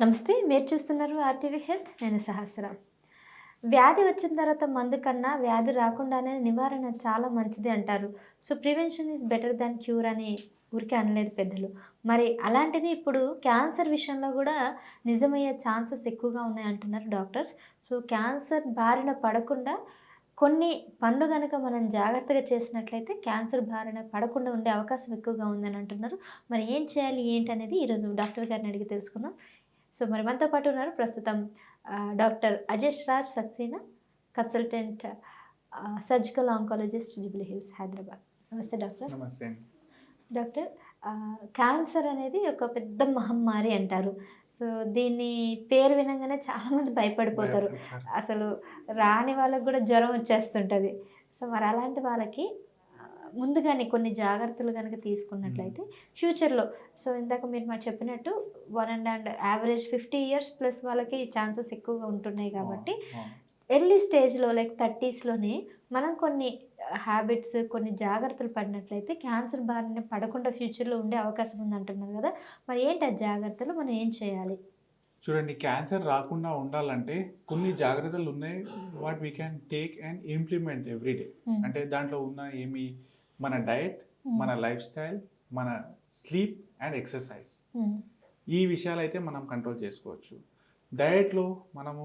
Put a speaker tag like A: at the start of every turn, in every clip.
A: నమస్తే మీరు చూస్తున్నారు ఆర్టీవీ హెల్త్. నేను సహస్రం. వ్యాధి వచ్చిన తర్వాత మందు కన్నా వ్యాధి రాకుండానే నివారణ చాలా మంచిది అంటారు. So prevention is better than cure అని ఊరికే అనలేదు పెద్దలు. మరి అలాంటిది ఇప్పుడు క్యాన్సర్ విషయంలో కూడా నిజమయ్యే ఛాన్సెస్ ఎక్కువగా ఉన్నాయి అంటున్నారు డాక్టర్స్. సో క్యాన్సర్ బారిన పడకుండా కొన్ని పనులు కనుక మనం జాగ్రత్తగా చేసినట్లయితే క్యాన్సర్ బారిన పడకుండా ఉండే అవకాశం ఎక్కువగా ఉందని అంటున్నారు. మరి ఏం చేయాలి ఏంటి అనేది ఈరోజు డాక్టర్ గారిని అడిగి తెలుసుకుందాం. సో మరి మనతో పాటు ఉన్నారు ప్రస్తుతం doctor Ajesh Raj Saxena consultant surgical oncologist Jubilee Hills Hyderabad. నమస్తే డాక్టర్.
B: నమస్తే.
A: డాక్టర్ క్యాన్సర్ అనేది ఒక పెద్ద మహమ్మారి అంటారు. సో దీన్ని పేరు వినగానే చాలామంది భయపడిపోతారు. అసలు రాని వాళ్ళకి కూడా జ్వరం వచ్చేస్తుంటుంది. సో మరి అలాంటి వాళ్ళకి ముందుగానే కొన్ని జాగ్రత్తలు కనుక తీసుకున్నట్లయితే ఫ్యూచర్లో. సో ఇందాక మీరు మాకు చెప్పినట్టు one and and average fifty years plus వాళ్ళకి ఛాన్సెస్ ఎక్కువగా ఉంటున్నాయి కాబట్టి. ఎర్లీ స్టేజ్లో లైక్ థర్టీస్లోనే మనం కొన్ని హ్యాబిట్స్ కొన్ని జాగ్రత్తలు పడినట్లయితే క్యాన్సర్ బారిన పడకుండా ఫ్యూచర్లో ఉండే అవకాశం ఉంది అంటున్నారు కదా. మరి ఏంటి ఆ జాగ్రత్తలు? మనం ఏం చేయాలి?
B: చూడండి క్యాన్సర్ రాకుండా ఉండాలంటే కొన్ని జాగ్రత్తలు ఉన్నాయి. What we can take and implement everyday. అంటే దాంట్లో ఉన్న ఏమి మన డయట్
A: Hmm.
B: మన లైఫ్ స్టైల్ మన స్లీప్ అండ్ ఎక్సర్సైజ్
A: ఉమ్,
B: ఈ విషయాలు అయితే మనం కంట్రోల్ చేసుకోవచ్చు డయట్లో మనము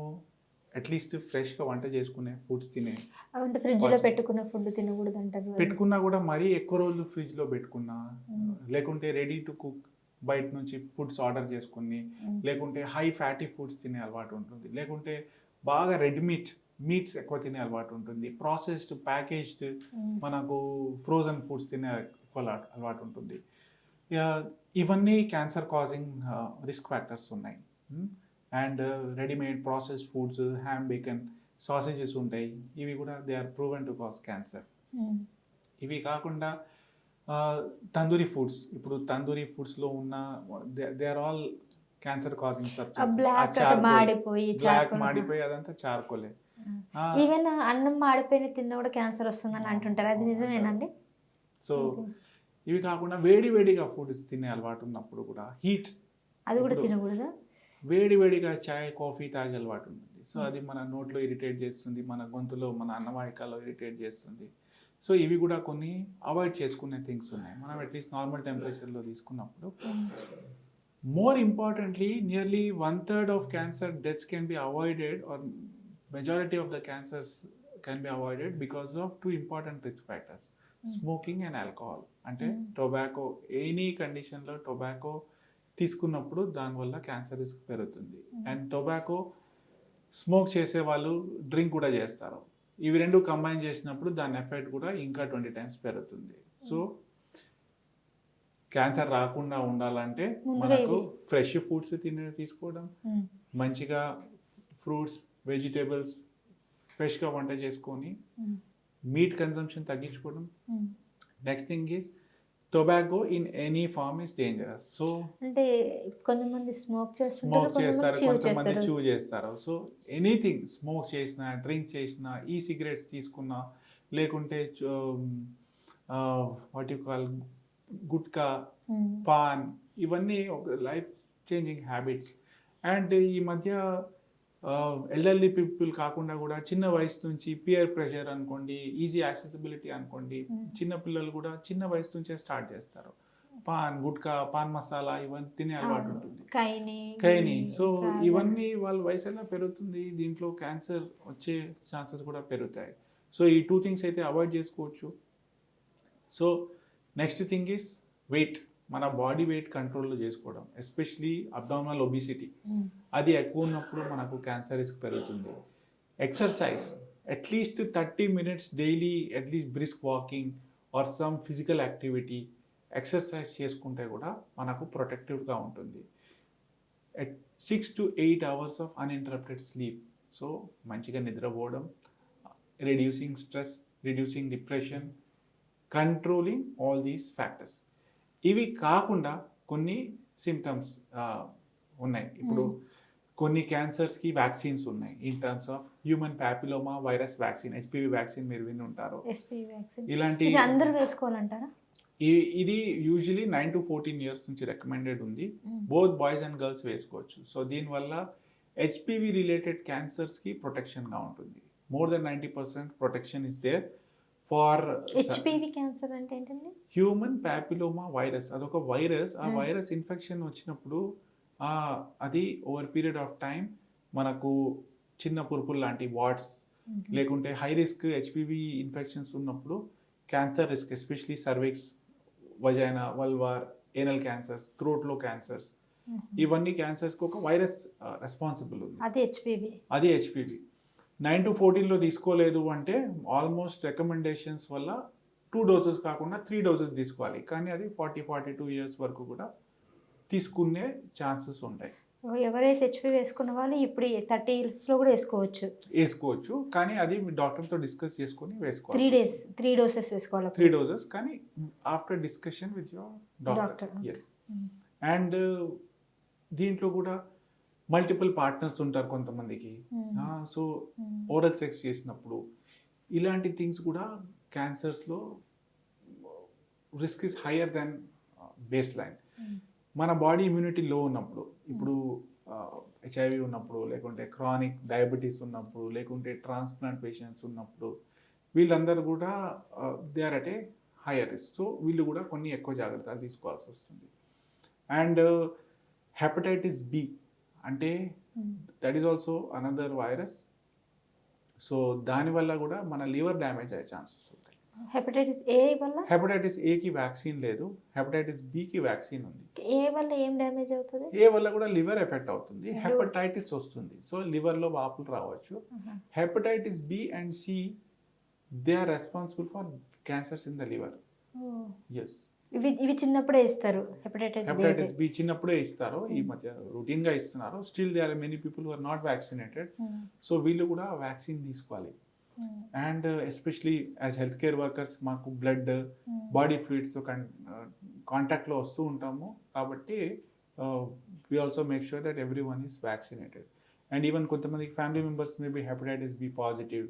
B: అట్లీస్ట్ ఫ్రెష్గా వంట చేసుకునే ఫుడ్స్ తినే
A: అంటే ఫ్రిడ్జ్లో. పెట్టుకున్న ఫుడ్ తినకూడదు అంటారు.
B: పెట్టుకున్నా కూడా మరీ ఎక్కువ రోజులు ఫ్రిడ్జ్లో పెట్టుకున్నా
A: Hmm.
B: లేకుంటే రెడీ టు కుక్ బయట నుంచి ఫుడ్స్ ఆర్డర్ చేసుకుని లేకుంటే హై ఫ్యాటీ ఫుడ్స్ తినే అలవాటు ఉంటుంది లేకుంటే బాగా రెడ్ మీట్ మీట్స్ ఎక్కువ తినే అలవాటు ఉంటుంది. ప్రాసెస్డ్ ప్యాకేజ్డ్
A: ఉమ్,
B: మనకు ఫ్రోజన్ ఫుడ్స్ తినే ఎక్కువ అలవాటు ఉంటుంది. ఇవన్నీ క్యాన్సర్ కాజింగ్ రిస్క్ ఫ్యాక్టర్స్ ఉన్నాయి. And readymade processed foods ham bacon sausages ఉంటాయి. ఇవి కూడా they are proven to cause cancer.
A: Um,
B: ఇవి కాకుండా తందూరి ఫుడ్స్. ఇప్పుడు తందూరి ఫుడ్స్లో ఉన్న they are all cancer causing
A: ఆ బ్లాక్. మాడిపోయి
B: అదంతా చార్కోలే.
A: ఈవెన్ అన్నం మాడిపోయిన తిన్న కూడా క్యాన్సర్ వస్తుందని అంటుంటారు. అది నిజమేనండి?
B: సో ఇవి కాకుండా వేడి వేడిగా ఫుడ్స్ తినే అలవాటు ఉన్నప్పుడు కూడా హీట్
A: అది కూడా తినకూడదా?
B: వేడి వేడిగా చాయ్ కాఫీ తాగే అలవాటు ఉంటుంది సో అది మన నోట్లో ఇరిటేట్ చేస్తుంది మన గొంతులో మన అన్నవాహికలో ఇరిటేట్ చేస్తుంది. సో ఇవి కూడా కొన్ని అవాయిడ్ చేసుకునే థింగ్స్ ఉన్నాయి. మనం అట్లీస్ట్ నార్మల్ టెంపరేచర్లో తీసుకున్నప్పుడు. More importantly nearly one third of cancer deaths can be avoided or majority of the cancers can be avoided because of two important risk factors smoking and alcohol అంటే. Tobacco any కండిషన్లో tobacco తీసుకున్నప్పుడు దానివల్ల cancer risk పెరుగుతుంది. And tobacco smoke చేసే వాళ్ళు drink కూడా చేస్తారు. ఇవి రెండు కంబైన్ చేసినప్పుడు దాని ఎఫెక్ట్ కూడా ఇంకా ట్వంటీ టైమ్స్ పెరుగుతుంది. సో క్యాన్సర్ రాకుండా ఉండాలంటే మనకు. ఫ్రెష్ ఫుడ్స్ తినే తీసుకోవడం
A: ఉమ్,
B: మంచిగా ఫ్రూట్స్ వెజిటేబుల్స్ ఫ్రెష్గా వంట చేసుకొని
A: ఉమ్,
B: మీట్ కన్సంప్షన్ తగ్గించుకోవడం. Next thing is tobacco in any form is dangerous so
A: అంటే కొంతమంది స్మోక్ చేస్తుంటారు
B: స్మోక్ చేస్తారు
A: కొంతమంది చేస్తారు.
B: చూ చేస్తారు. సో ఎనీథింగ్ స్మోక్ చేసిన డ్రింక్ చేసిన ఈ సిగరెట్స్ తీసుకున్నా లేకుంటే what you call gutka
A: um,
B: paan ఇవన్నీ ఒక లైఫ్ చేంజింగ్ హ్యాబిట్స్ అండ్ ఈ మధ్య ఎల్డర్లీ పీపుల్ కాకుండా కూడా చిన్న వయసు నుంచి పియర్ ప్రెషర్ అనుకోండి ఈజీ యాక్సెసిబిలిటీ అనుకోండి
A: Mm.
B: చిన్న పిల్లలు కూడా చిన్న వయసు నుంచే స్టార్ట్ చేస్తారు పాన్ గుట్కా పాన్ మసాలా ఇవన్నీ తినే అలవాటు. ఉంటుంది
A: కైని
B: సో. ఇవన్నీ వాళ్ళ వయసు ఎలా పెరుగుతుంది దీంట్లో క్యాన్సర్ వచ్చే ఛాన్సెస్ కూడా పెరుగుతాయి సో ఈ టూ థింగ్స్ అయితే అవాయిడ్ చేసుకోవచ్చు so next thing is weight మన బాడీ వెయిట్ కంట్రోల్లో చేసుకోవడం ఎస్పెషలీ అబ్డామినల్ ఒబిసిటీ.
A: ఉమ్,
B: అది ఎక్కువ ఉన్నప్పుడు మనకు క్యాన్సర్ రిస్క్ పెరుగుతుంది. Exercise at least thirty minutes daily at least brisk walking or some physical activity exercise చేసుకుంటే కూడా మనకు ప్రొటెక్టివ్గా ఉంటుంది. At six to eight hours of uninterrupted sleep so మంచిగా నిద్రపోవడం reducing stress reducing depression controlling all these factors ఇవి కాకుండా కొన్ని సిమ్టమ్స్ ఉన్నాయి. ఇప్పుడు
A: Hmm.
B: కొన్ని క్యాన్సర్స్కి వ్యాక్సిన్స్ ఉన్నాయి. In terms of human papilloma virus vaccine HPV vaccine మీరు విని ఉంటారు. ఇలాంటి
A: అందరూ వేసుకోవాలంటారా?
B: ఇది usually nine to fourteen years నుంచి రికమెండెడ్ ఉంది. బోత్ బాయ్స్ అండ్ గర్ల్స్ వేసుకోవచ్చు. సో దీనివల్ల హెచ్పివి రిలేటెడ్ క్యాన్సర్స్కి ప్రొటెక్షన్గా ఉంటుంది. More than ninety percent protection is there for
A: HPV cancer అంటే ఏంటండి?
B: Human papilloma virus. అదొక వైరస్. ఆ
A: Hmm.
B: వైరస్ ఇన్ఫెక్షన్ వచ్చినప్పుడు అది ఓవర్ పీరియడ్ ఆఫ్ టైం మనకు చిన్న పురుపులు లాంటి వాట్స్ లేకుంటే హై రిస్క్ హెచ్పివి ఇన్ఫెక్షన్స్ ఉన్నప్పుడు cancer risk especially cervix vagina vulvar anal cancers థ్రోట్లో cancers. ఇవన్నీ క్యాన్సర్స్కి ఒక వైరస్ రెస్పాన్సిబుల్ ఉంది.
A: అది హెచ్పివి
B: అది హెచ్పివి నైన్ టు ఫోర్టీన్లో తీసుకోలేదు అంటే ఆల్మోస్ట్ రికమెండేషన్స్ వల్ల టూ డోసెస్ కాకుండా త్రీ డోసెస్ తీసుకోవాలి. కానీ అది ఫార్టీ ఫార్టీ టూ ఇయర్స్ వరకు కూడా తీసుకునే ఛాన్సెస్ ఉంటాయి.
A: ఎవరైతే హెచ్పివి వేసుకున్న వాళ్ళు ఇప్పుడు థర్టీ లో కూడా వేసుకోవచ్చు.
B: వేసుకోవచ్చు. కానీ అది మీ డాక్టర్తో డిస్కస్ చేసుకొని
A: త్రీ
B: వేసుకోవాలి
A: డేస్ త్రీ డోసెస్ వేసుకోవాలి
B: త్రీ డోసెస్. కానీ after discussion with your doctor. Yes and దీంట్లో కూడా మల్టిపుల్ పార్ట్నర్స్ ఉంటారు కొంతమందికి. సో ఓరల్ సెక్స్ చేసినప్పుడు ఇలాంటి థింగ్స్ కూడా క్యాన్సర్స్లో risk is higher than baseline మన బాడీ ఇమ్యూనిటీ లో ఉన్నప్పుడు ఇప్పుడు హెచ్ఐవి ఉన్నప్పుడు లేకుంటే క్రానిక్ డయాబెటీస్ ఉన్నప్పుడు లేకుంటే ట్రాన్స్ప్లాంట్ పేషెంట్స్ ఉన్నప్పుడు వీళ్ళందరూ కూడా they are at a higher risk. So వీళ్ళు కూడా కొన్ని ఎక్కువ జాగ్రత్తలు తీసుకోవాల్సి వస్తుంది. అండ్ హెపటైటిస్ బి అంటే that is also another virus so దానివల్ల కూడా మన లివర్ డ్యామేజ్ అయ్యే ఛాన్సెస్ ఉంటాయి.
A: హెపటైటిస్ ఏ వల్ల?
B: హెపటైటిస్ ఏకి వ్యాక్సిన్ లేదు. హెపటైటిస్ బికి వ్యాక్సిన్ ఉంది.
A: ఏ వల్ల ఏం డ్యామేజ్ అవుతుంది?
B: ఏ వల్ల కూడా లివర్ ఎఫెక్ట్ అవుతుంది. హెపటైటిస్ వస్తుంది. సో లివర్లో వాపులు రావచ్చు. Hepatitis B and C they are responsible for cancers in the liver. Yes
A: ఇవి ఇవి చిన్నప్పుడే ఇస్తారు హెపటైటిస్ బి
B: హెపటైటిస్ బి చిన్నప్పుడే ఇస్తారు. ఈ మధ్య routine గా ఇస్తున్నారు. Still they are many people are not vaccinated so వీళ్ళు కూడా వ్యాక్సిన్ తీసుకోవాలి. And especially as health care workers మాకు బ్లడ్ బాడీ ఫ్లూయిడ్స్తో కన్ కాంటాక్ట్లో వస్తూ ఉంటాము. కాబట్టి we also make sure that everyone is vaccinated and even కొంతమందికి family members maybe hepatitis B positive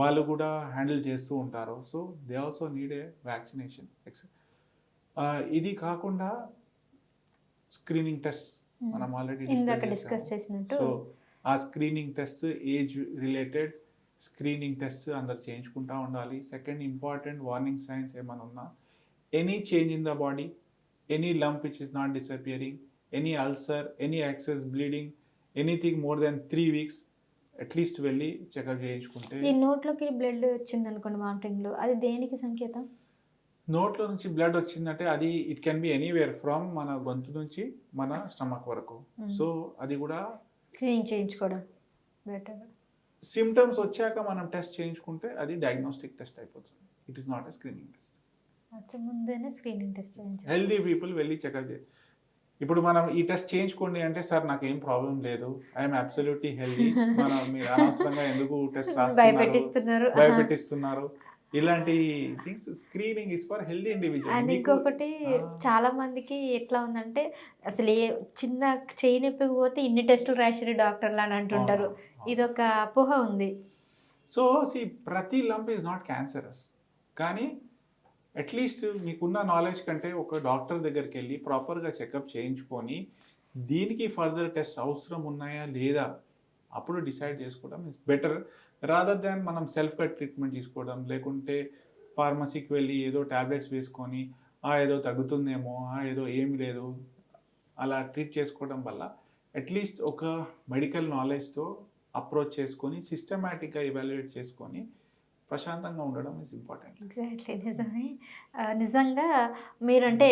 B: వాళ్ళు కూడా హ్యాండిల్ చేస్తూ ఉంటారు. So they also need a vaccination ఇది కాకుండా స్క్రీనింగ్ టెస్ట్ మనం ఆల్రెడీ
A: డిస్కస్ చేసినట్టు.
B: సో ఆ screening test age related screening test అందరు చేయించుకుంటా ఉండాలి. సెకండ్ ఇంపార్టెంట్ వార్నింగ్ సైన్స్ ఏమైనా ఉన్నా any change in the body any lump which is not disappearing any ulcer any excess bleeding anything more than three weeks at least వెళ్ళి checkup చేయించుకుంటే
A: ఈ నోట్లోకి blood వచ్చింది అనుకోండి వామిటింగ్లో అది దేనికి సంకేతం?
B: నోట్లో నుంచి బ్లడ్ వచ్చిందంటే అది it can be anywhere from మన గొంతు నుంచి మన స్టమక్ వరకు.
A: Hmm.
B: సో అది కూడా
A: స్క్రీనింగ్ చేయించుకోవడం బెటర్
B: సిమ్టమ్స్ వచ్చాక మనం టెస్ట్ చేయించుకుంటే అది డయాగ్నోస్టిక్ టెస్ట్ అయిపోతుంది. It is not a screening test
A: ముందేనే screening test
B: healthy people వెళ్ళి చెకప్ చే ఇప్పుడు మనం ఈ టెస్ట్ చేయించుకోండి అంటే సార్ నాకు ఏం ప్రాబ్లం లేదు ఐఎమ్ అబ్సల్యూట్లీ హెల్దీ మనం మీరు అనవసరంగా ఎందుకు టెస్ట్ రాస్తున్నారు?
A: భయపెట్టిస్తున్నారు.
B: ఇలాంటి things screening is for healthy
A: and
B: individual
A: ఇంకొకటి
B: ఆ.
A: చాలా మందికి ఎట్లా ఉందంటే అసలు ఏ చిన్న చేయి నొప్పికి పోతే ఇన్ని టెస్టులు రాసిరు డాక్టర్లు అని అంటుంటారు. ఇదొక అపోహ ఉంది.
B: సో సి ప్రతి లంప్ ఈజ్ నాట్ క్యాన్సరస్ కానీ అట్లీస్ట్ మీకున్న నాలెడ్జ్ కంటే ఒక డాక్టర్ దగ్గరికి వెళ్ళి ప్రాపర్గా చెకప్ చేయించుకొని దీనికి ఫర్దర్ టెస్ట్ అవసరం ఉన్నాయా లేదా అప్పుడు డిసైడ్ చేసుకోవడం ఇస్ బెటర్ రాదర్ దాన్ మనం సెల్ఫ్గా ట్రీట్మెంట్ తీసుకోవడం లేకుంటే ఫార్మసీకి వెళ్ళి ఏదో ట్యాబ్లెట్స్ వేసుకొని ఆ ఏదో తగ్గుతుందేమో ఆ ఏదో ఏమి లేదు అలా ట్రీట్ చేసుకోవడం వల్ల అట్లీస్ట్ ఒక మెడికల్ నాలెడ్జ్తో అప్రోచ్ చేసుకొని సిస్టమేటిక్గా ఇవాల్యుయేట్ చేసుకొని ప్రశాంతంగా ఉండడం ఇస్ ఇంపార్టెంట్
A: ఎగ్జాక్ట్లీ నిజమే. నిజంగా మీరంటే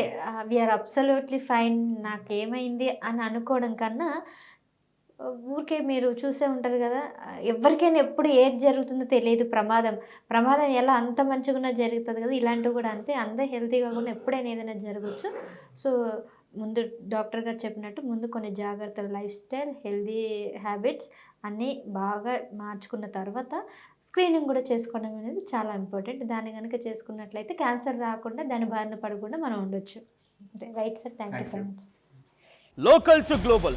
A: వీఆర్ అబ్సల్యూట్లీ ఫైన్ నాకు ఏమైంది అని అనుకోవడం కన్నా ఊరికే మీరు చూసే ఉంటారు కదా ఎవరికైనా ఎప్పుడు ఏది జరుగుతుందో తెలియదు ప్రమాదం. ప్రమాదం ఎలా అంత మంచిగా జరుగుతుంది కదా ఇలాంటివి కూడా అంతే. అంత హెల్తీగా కూడా ఎప్పుడైనా ఏదైనా జరగచ్చు. సో ముందు డాక్టర్ గారు చెప్పినట్టు ముందు కొన్ని జాగ్రత్తలు లైఫ్ స్టైల్ హెల్దీ హ్యాబిట్స్ అన్నీ బాగా మార్చుకున్న తర్వాత స్క్రీనింగ్ కూడా చేసుకోవడం అనేది చాలా ఇంపార్టెంట్. దాన్ని కనుక చేసుకున్నట్లయితే క్యాన్సర్ రాకుండా దాని బారిన పడకుండా మనం ఉండొచ్చు. Right sir thank you so. Much.
C: Local to global